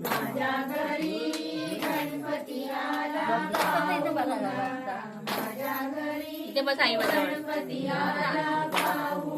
माझ्या घरी गणपती आला. माझ्या घरी गणपती आला.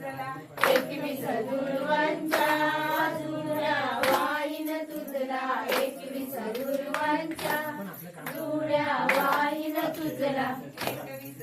एकवीस दुर्वांचा जुळ्या वाईन तुझला. एकवीस दुर्वांचा जुळ्या वाईन तुझला. एकवीस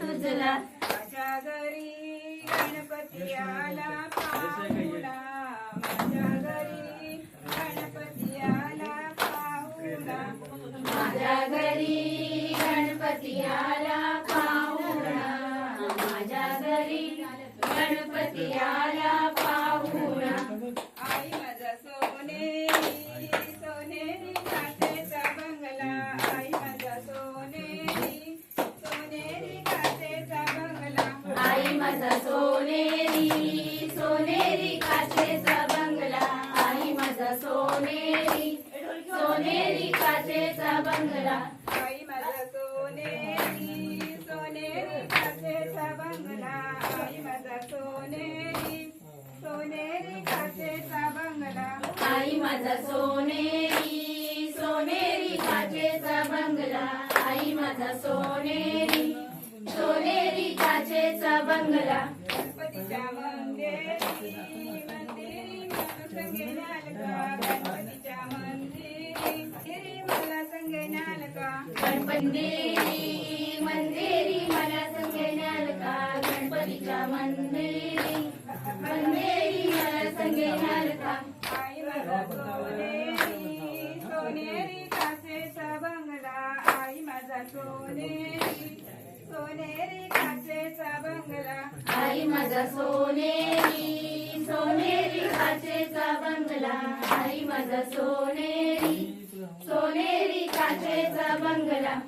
तुझला माझ्या घरी गणपती आला गणपति आया आई माझा सोनेरी सोनेरी काचेचा बंगला. मंदिरी मंदिरी मला का? गणपतीच्या मंदिरी मंदिरी मला गणपतीच्या मंदिरी मंदिरी मला सोनेरी सोनेरी काचेचा बंगला. आई माझा सोनेरी सोनेरी काचेचा बंगला. आई माझा सोनेरी सोनेरी काचेचा बंगला.